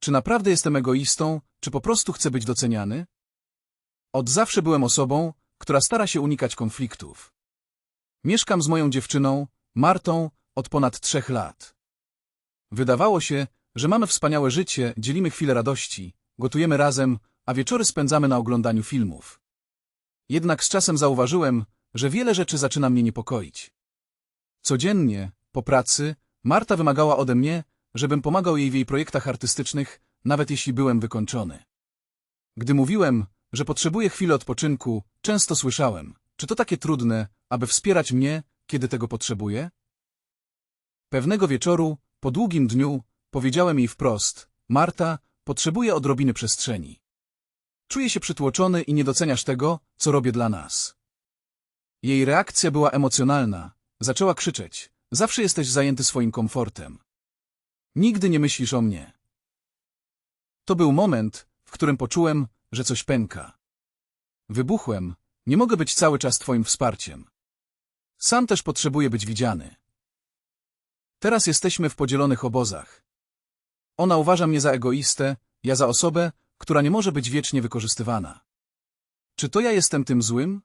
czy naprawdę jestem egoistą, czy po prostu chcę być doceniany? Od zawsze byłem osobą, która stara się unikać konfliktów. Mieszkam z moją dziewczyną, Martą, od ponad trzech lat. Wydawało się, że mamy wspaniałe życie, dzielimy chwile radości, gotujemy razem, a wieczory spędzamy na oglądaniu filmów. Jednak z czasem zauważyłem, że wiele rzeczy zaczyna mnie niepokoić. Codziennie, po pracy, Marta wymagała ode mnie, żebym pomagał jej w jej projektach artystycznych, nawet jeśli byłem wykończony. Gdy mówiłem, że potrzebuję chwili odpoczynku, często słyszałem, czy to takie trudne, aby wspierać mnie, kiedy tego potrzebuję? Pewnego wieczoru, po długim dniu, powiedziałem jej wprost, Marta, potrzebuję odrobiny przestrzeni. Czuję się przytłoczony i nie doceniasz tego, co robię dla nas. Jej reakcja była emocjonalna. Zaczęła krzyczeć. Zawsze jesteś zajęty swoim komfortem. Nigdy nie myślisz o mnie. To był moment, w którym poczułem, że coś pęka. Wybuchłem. Nie mogę być cały czas twoim wsparciem. Sam też potrzebuję być widziany. Teraz jesteśmy w podzielonych obozach. Ona uważa mnie za egoistę, ja za osobę, która nie może być wiecznie wykorzystywana. Czy to ja jestem tym złym?